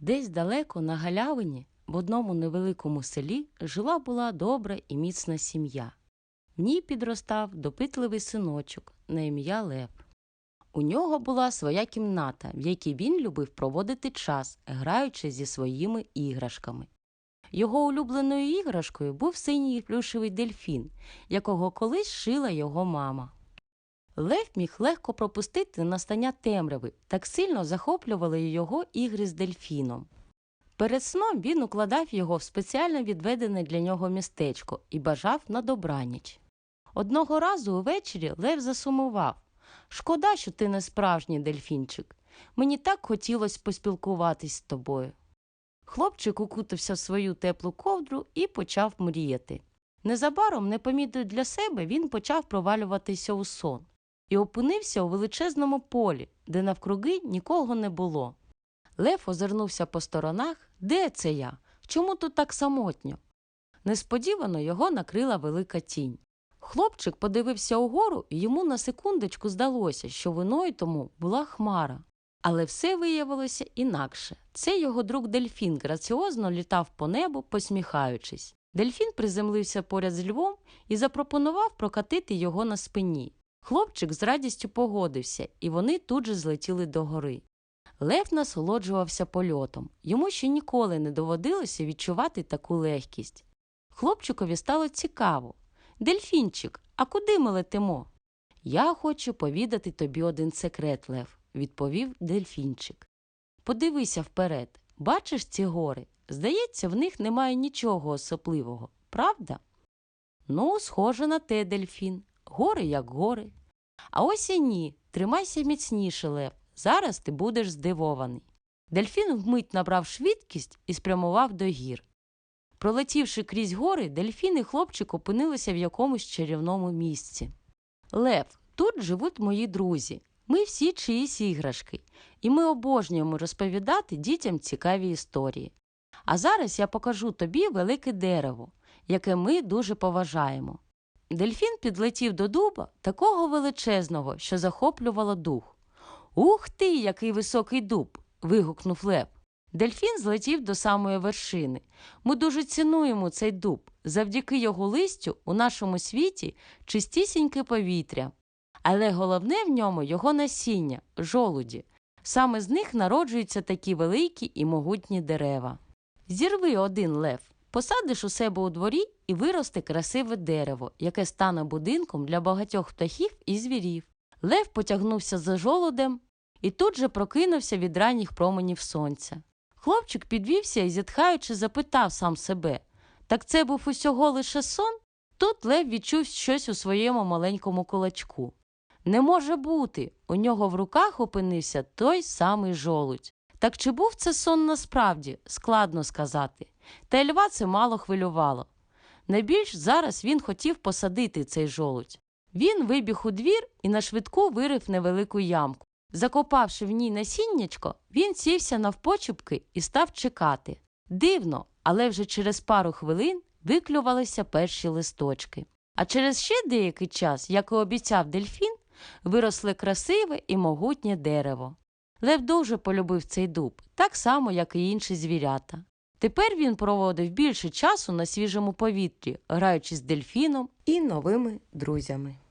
Десь далеко на галявині, в одному невеликому селі, жила була добра і міцна сім'я. В ній підростав допитливий синочок на ім'я Лев. У нього була своя кімната, в якій він любив проводити час, граючи зі своїми іграшками. Його улюбленою іграшкою був синій плюшевий дельфін, якого колись шила його мама. Лев міг легко пропустити настання темряви, так сильно захоплювали його ігри з дельфіном. Перед сном він укладав його в спеціально відведене для нього містечко і бажав на добраніч. Одного разу увечері Лев засумував Шкода, що ти не справжній дельфінчик. Мені так хотілося поспілкуватись з тобою. Хлопчик укутався в свою теплу ковдру і почав мріяти. Незабаром, непомітно для себе, він почав провалюватися у сон і опинився у величезному полі, де навкруги нікого не було. Лев озирнувся по сторонах. Де це я? Чому тут так самотньо? Несподівано його накрила велика тінь. Хлопчик подивився угору, і йому на секундочку здалося, що виною тому була хмара. Але все виявилося інакше. Це його друг дельфін граціозно літав по небу, посміхаючись. Дельфін приземлився поряд з львом і запропонував прокатити його на спині. Хлопчик з радістю погодився, і вони тут же злетіли до гори. Лев насолоджувався польотом. Йому ще ніколи не доводилося відчувати таку легкість. Хлопчикові стало цікаво. Дельфінчик, а куди ми летимо? Я хочу повідати тобі один секрет, Лев, відповів дельфінчик. Подивися вперед. Бачиш ці гори? Здається, в них немає нічого особливого, правда? Ну, схоже на те, дельфін. Гори як гори. А ось і ні. Тримайся міцніше, Лев. Зараз ти будеш здивований. Дельфін вмить набрав швидкість і спрямував до гір. Пролетівши крізь гори, дельфін і хлопчик опинилися в якомусь чарівному місці. Лев, тут живуть мої друзі. Ми всі чиїсь іграшки, і ми обожнюємо розповідати дітям цікаві історії. А зараз я покажу тобі велике дерево, яке ми дуже поважаємо. Дельфін підлетів до дуба такого величезного, що захоплювало дух. Ух ти, який високий дуб. вигукнув Лев. Дельфін злетів до самої вершини. Ми дуже цінуємо цей дуб. Завдяки його листю у нашому світі чистісіньке повітря. Але головне в ньому його насіння, жолуді. Саме з них народжуються такі великі і могутні дерева. Зірви один лев, посадиш у себе у дворі і виросте красиве дерево, яке стане будинком для багатьох птахів і звірів. Лев потягнувся за жолудем і тут же прокинувся від ранніх променів сонця. Хлопчик підвівся і, зітхаючи, запитав сам себе так це був усього лише сон? Тут Лев відчув щось у своєму маленькому кулачку. Не може бути, у нього в руках опинився той самий жолудь. Так чи був це сон насправді, складно сказати. Та й льва це мало хвилювало. Найбільш зараз він хотів посадити цей жолудь. Він вибіг у двір і на швидку вирив невелику ямку. Закопавши в ній насіннячко, він сівся навпочепки і став чекати. Дивно, але вже через пару хвилин виклювалися перші листочки. А через ще деякий час, як і обіцяв дельфін, виросли красиве і могутнє дерево. Лев дуже полюбив цей дуб, так само, як і інші звірята. Тепер він проводив більше часу на свіжому повітрі, граючи з дельфіном і новими друзями.